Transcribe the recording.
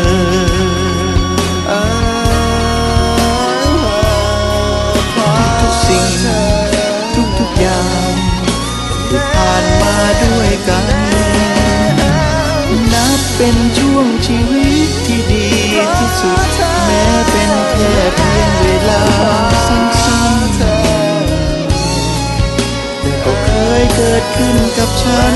สิ่งทุกๆอย่างที่ผ่านมาด้วยกัน นับเป็นช่วงชีวิตที่ดีที่สุด แม้เป็นแค่เพียงเวลาสั้นๆแต่ก็เคยเกิดขึ้นกับฉัน